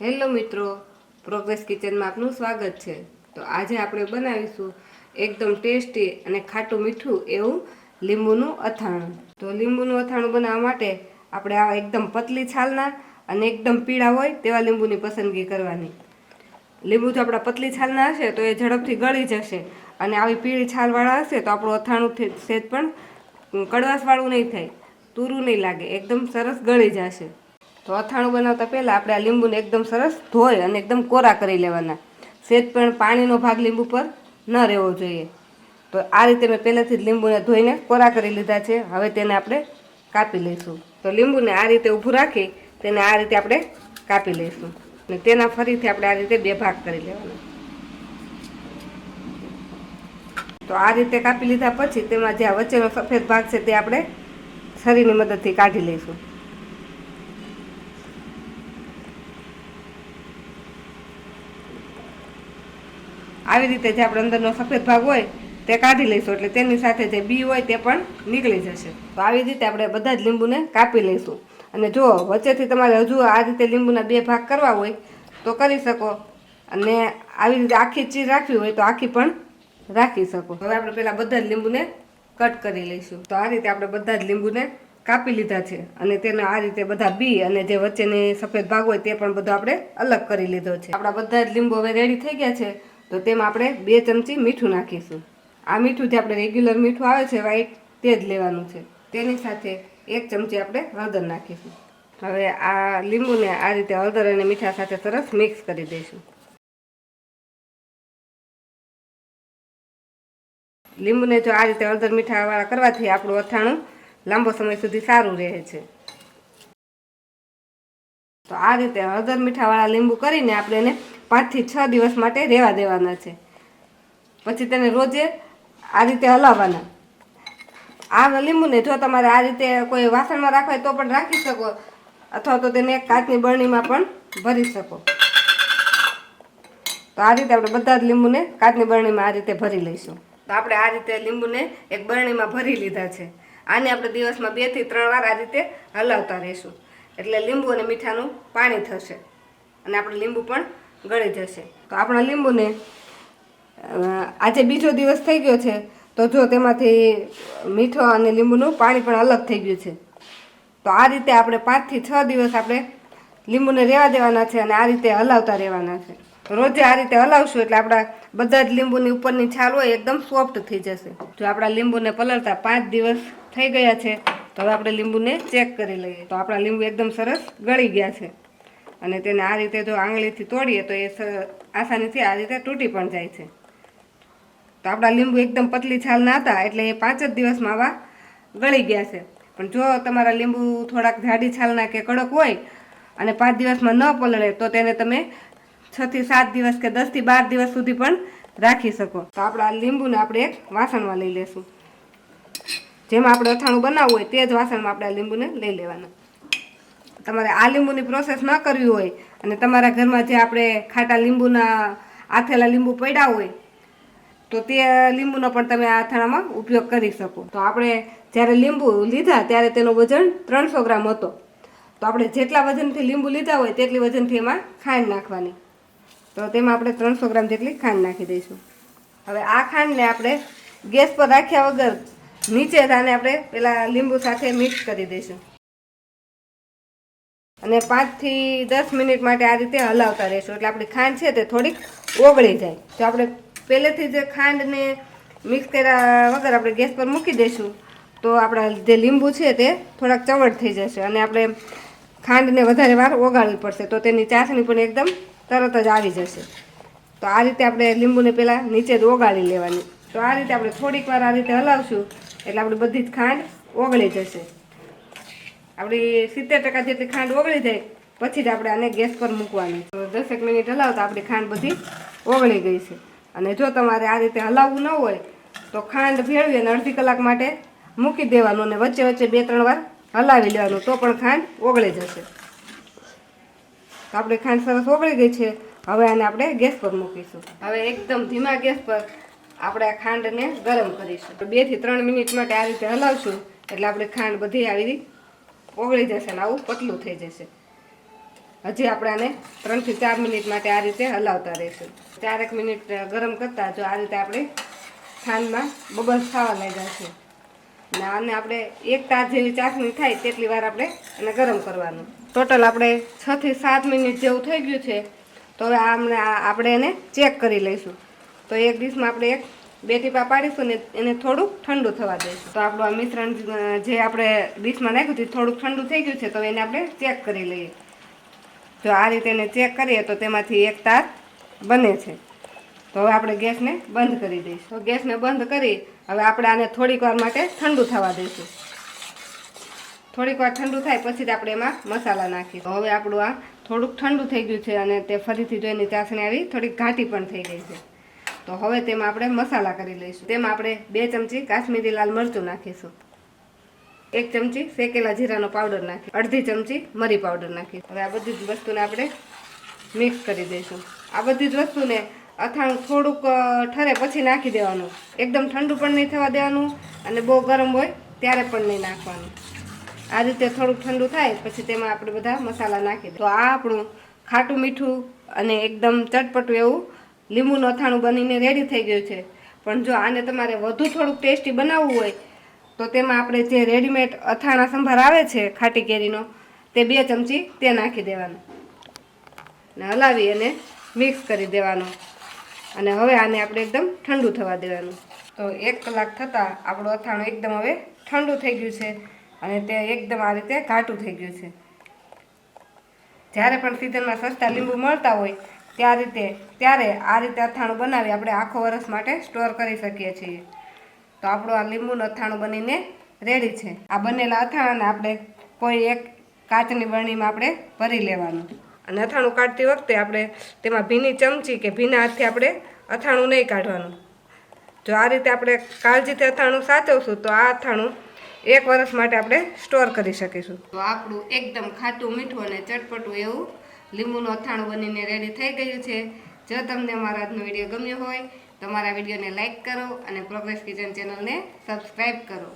Hello મિત્રો progress કિચનમાં આપનું સ્વાગત છે. તો આજે આપણે બનાવીશું એકદમ ટેસ્ટી અને ખાટું મીઠું એવું લીંબુનું અથાણું. તો લીંબુનું અથાણું બનાવવા માટે આપણે આ એકદમ પતલી છાલના અને એકદમ પીળા હોય તેવા લીંબુની પસંદગી કરવાની. લીંબુ જો આપણા પતલી છાલના હશે તો એ ઝડપથી ગળી જશે અને આવી પીળી છાલવાળા હશે તો આપણું અથાણું સેજ પણ કડવાશવાળું નહીં થાય, તૂરું નહીં લાગે, એકદમ સરસ ગળી જશે. તો અથાણું બનાવતા પહેલાં આપણે આ લીંબુને એકદમ સરસ ધોઈ અને એકદમ કોરા કરી લેવાના. શેત પણ પાણીનો ભાગ લીંબુ પર ન રહેવો જોઈએ. તો આ રીતે મેં પહેલેથી જ લીંબુને ધોઈને કોરા કરી લીધા છે. હવે તેને આપણે કાપી લઈશું. તો લીંબુને આ રીતે ઊભું રાખી તેને આ રીતે આપણે કાપી લઈશું. અને તેના ફરીથી આપણે આ રીતે બે ભાગ કરી લેવાના. તો આ રીતે કાપી લીધા પછી તેમાં જે વચ્ચેનો સફેદ ભાગ છે તે આપણે છરીની મદદથી કાઢી લઈશું. આવી રીતે જે આપણે અંદરનો સફેદ ભાગ હોય તે કાઢી લઈશું. એટલે તેની સાથે જે બી હોય તે પણ નીકળી જશે. તો આવી રીતે આપણે બધા જ લીંબુને કાપી લઈશું. અને જો વચ્ચેથી તમારે હજુ આ રીતે લીંબુના બે ભાગ કરવા હોય, તો કરી શકો. અને આવી રીતે આખી ચીજ રાખવી હોય, તો આખી પણ રાખી શકો. હવે આપણે પહેલાં બધા જ લીંબુને કટ કરી લઈશું. તો આ રીતે આપણે બધા જ લીંબુને કાપી લીધા છે. અને તેને આ રીતે બધા બી અને જે વચ્ચેની સફેદ ભાગ હોય તે પણ બધો આપણે અલગ કરી લીધો છે. આપણા બધા જ લીંબુ હવે રેડી થઈ ગયા છે. તો તેમાં આપણે બે ચમચી મીઠું નાખીશું. આ મીઠું જે આપણે રેગ્યુલર મીઠું આવે છે વ્હાઈટ તે જ લેવાનું છે. તેની સાથે એક ચમચી આપણે હળદર નાખીશું. હવે આ લીંબુને આ રીતે હળદર અને મીઠા સાથે સરસ મિક્સ કરી દઈશું. લીંબુને જો આ રીતે હળદર મીઠાવાળા કરવાથી આપણું અથાણું લાંબો સમય સુધી સારું રહે છે. તો આ રીતે હળદર મીઠાવાળા લીંબુ કરીને આપણે એને પાંચથી છ દિવસ માટે રહેવા દેવાના છે. પછી તેને રોજે આ રીતે હલાવવાના. આ લીંબુને જો તમારે આ રીતે કોઈ વાસણમાં રાખવાય તો પણ રાખી શકો, અથવા તો તેને એક કાચની બરણીમાં પણ ભરી શકો. તો આ રીતે આપણે બધા જ લીંબુને કાચની બરણીમાં આ રીતે ભરી લઈશું. તો આપણે આ રીતે લીંબુને એક બરણીમાં ભરી લીધા છે. આને આપણે દિવસમાં બેથી ત્રણ વાર આ રીતે હલાવતા રહીશું. એટલે લીંબુ અને મીઠાનું પાણી થશે. અને આપણે લીંબુ પણ ગળી જશે. તો આપણા લીંબુને આજે બીજો દિવસ થઈ ગયો છે, તો જો તેમાંથી મીઠો અને લીંબુનું પાણી પણ અલગ થઈ ગયું છે. તો આ રીતે આપણે પાંચથી છ દિવસ આપણે લીંબુને રહેવા દેવાના છે અને આ રીતે હલાવતા રહેવાના છે. રોજે આ રીતે હલાવશું એટલે આપણા બધા જ લીંબુની ઉપરની છાલ હોય એકદમ સોફ્ટ થઈ જશે. જો આપણા લીંબુને પલળતા પાંચ દિવસ થઈ ગયા છે, તો હવે આપણે લીંબુને ચેક કરી લઈએ. તો આપણા લીંબુ એકદમ સરસ ગળી ગયા છે. અને તેને આ રીતે જો આંગળીથી તોડીએ તો એ આસાનીથી આ રીતે તૂટી પણ જાય છે. તો આપણા લીંબુ એકદમ પતલી છાલના હતા એટલે એ પાંચ જ દિવસમાં આવા ગળી ગયા છે. પણ જો તમારા લીંબુ થોડાક જાડી છાલના કે કડક હોય અને પાંચ દિવસમાં ન પલળે તો તેને તમે છથી સાત દિવસ કે દસથી બાર દિવસ સુધી પણ રાખી શકો. તો આપણા લીંબુને આપણે એક વાસણમાં લઈ લેશું. જેમાં આપણે અથાણું બનાવવું હોય તે જ વાસણમાં આપણે લીંબુને લઈ લેવાના. તમારે આ લીંબુની પ્રોસેસ ન કરવી હોય અને તમારા ઘરમાં જે આપણે ખાટા લીંબુના આથેલા લીંબુ પડ્યા હોય, તો તે લીંબુનો પણ તમે આ અથાણામાં ઉપયોગ કરી શકો. તો આપણે જ્યારે લીંબુ લીધા ત્યારે તેનું વજન ત્રણસો ગ્રામ હતો. તો આપણે જેટલા વજનથી લીંબુ લીધા હોય તેટલી વજનથી એમાં ખાંડ નાખવાની. તો તેમાં આપણે ત્રણસો ગ્રામ જેટલી ખાંડ નાખી દઈશું. હવે આ ખાંડને આપણે ગેસ પર રાખ્યા વગર નીચે આને આપણે પેલા લીંબુ સાથે મિક્સ કરી દઈશું. અને પાંચથી દસ મિનિટ માટે આ રીતે હલાવતા રહેશું. એટલે આપણી ખાંડ છે તે થોડીક ઓગળી જાય. તો આપણે પહેલેથી જે ખાંડને મિક્સ કર્યા વગર આપણે ગેસ પર મૂકી દઈશું, તો આપણા જે લીંબુ છે તે થોડાક ચવડ થઈ જશે અને આપણે ખાંડને વધારે વાર ઓગાળવી પડશે, તો તેની ચાસણી પણ એકદમ તરત જ આવી જશે. તો આ રીતે આપણે લીંબુને પહેલાં નીચે જ ઓગાળી લેવાની. તો આ રીતે આપણે થોડીક વાર આ રીતે હલાવશું, એટલે આપણી બધી જ ખાંડ ઓગળી જશે. આપણી સિત્તેર ટકા જેટલી ખાંડ ઓગળી જાય, પછી જ આપણે આને ગેસ પર મૂકવાની. તો દસેક મિનિટ હલાવતા આપણી ખાંડ બધી ઓગળી ગઈ છે. અને જો તમારે આ રીતે હલાવવું ન હોય, તો ખાંડ ભેળવી અને અડધી કલાક માટે મૂકી દેવાનું અને વચ્ચે વચ્ચે બે ત્રણ વાર હલાવી લેવાનું, તો પણ ખાંડ ઓગળી જશે. તો આપણી ખાંડ સરસ ઓગળી ગઈ છે, હવે આને આપણે ગેસ પર મૂકીશું. હવે એકદમ ધીમા ગેસ પર આપણે આ ખાંડને ગરમ કરીશું. બેથી ત્રણ મિનિટ માટે આ રીતે હલાવશું, એટલે આપણે ખાંડ બધી આવી ઓગળી જશે ને આવું પતલું થઈ જશે. હજી આપણે આને ત્રણથી ચાર મિનિટ માટે આ રીતે હલાવતા રહીશું. ચારેક મિનિટ ગરમ કરતાં જો આ રીતે આપણે ખાંડમાં બબલ્સ થવા લાગ્યા છે. અને આને આપણે એક તાસ જેવી ચાસણી થાય તેટલી વાર આપણે એને ગરમ કરવાનું. ટોટલ આપણે છથી સાત મિનિટ જેવું થઈ ગયું છે. તો હવે આમને આપણે એને ચેક કરી લઈશું. તો એક ડીશમાં આપણે એક બે ટીપા પાડીશું ને એને થોડુંક ઠંડુ થવા દઈશું. તો આપણું આ મિશ્રણ જે આપણે ડીશમાં નાખ્યું હતું થોડુંક ઠંડુ થઈ ગયું છે, તો એને આપણે ચેક કરી લઈએ. જો આ રીતે એને ચેક કરીએ તો તેમાંથી એક તાર બને છે. તો હવે આપણે ગેસને બંધ કરી દઈશું. તો ગેસને બંધ કરી હવે આપણે આને થોડીક વાર માટે ઠંડુ થવા દઈશું. થોડીક વાર ઠંડુ થાય પછી જ આપણે એમાં મસાલા નાખીએ તો હવે આપણું આ થોડુંક ઠંડુ થઈ ગયું છે અને તે ફરીથી જોઈને ચાસણી આવી થોડીક ઘાટી પણ થઈ ગઈ છે. તો હવે તેમાં આપણે મસાલા કરી લઈશું. તેમાં આપણે બે ચમચી કાશ્મીરી લાલ મરચું નાખીશું. એક ચમચી શેકેલા જીરાનો પાવડર નાખી. અડધી ચમચી મરી પાવડર નાખી. હવે આ બધી જ વસ્તુને આપણે મિક્સ કરી દઈશું. આ બધી જ વસ્તુને અથાણું થોડુંક ઠરે પછી નાખી દેવાનું. એકદમ ઠંડુ પણ નહીં થવા દેવાનું અને બહુ ગરમ હોય ત્યારે પણ નહીં નાખવાનું. આ રીતે થોડુંક ઠંડુ થાય પછી તેમાં આપણે બધા મસાલા નાખી દઈએ તો આ આપણું ખાટું મીઠું અને એકદમ ચટપટું એવું લીંબુનું અથાણું બનીને રેડી થઈ ગયું છે. પણ જો આને તમારે વધુ થોડુંક ટેસ્ટી બનાવવું હોય, તો તેમાં આપણે જે રેડીમેડ અથાણા સંભાર આવે છે, ખાટી કેરીનો, તે બે ચમચી તે નાખી દેવાનું. ને હલાવી અને મિક્સ કરી દેવાનું. અને હવે આને આપણે એકદમ ઠંડુ થવા દેવાનું. તો એક કલાક થતાં આપણું અથાણું એકદમ હવે ઠંડુ થઈ ગયું છે અને તે એકદમ આ રીતે ઘાટું થઈ ગયું છે. જ્યારે પણ સિઝનમાં સસ્તા લીંબુ મળતા હોય ત્યાં રીતે, ત્યારે આ રીતે અથાણું બનાવી આપણે આખો વરસ માટે સ્ટોર કરી શકીએ છીએ. તો આપણું આ લીંબુનું અથાણું બનીને રેડી છે. આ બનેલા અથાણાને આપણે કોઈ એક કાચની બરણીમાં આપણે ભરી લેવાનું. અને અથાણું કાઢતી વખતે આપણે તેમાં ભીની ચમચી કે ભીના હાથથી આપણે અથાણું નહીં કાઢવાનું. જો આ રીતે આપણે કાળજીથી અથાણું સાચવશું, તો આ અથાણું એક વર્ષ માટે આપણે સ્ટોર કરી શકીશું. તો આપણું એકદમ ખાટું મીઠું અને ચટપટું એવું લીંબુનું અથાણું બનીને રેડી થઈ ગયું છે. જો તમને અમારો આજનો વીડિયો ગમ્યો હોય, તો અમારા વિડીયોને લાઇક કરો અને પ્રોગ્રેસ કિચન ચેનલને સબસ્ક્રાઈબ કરો.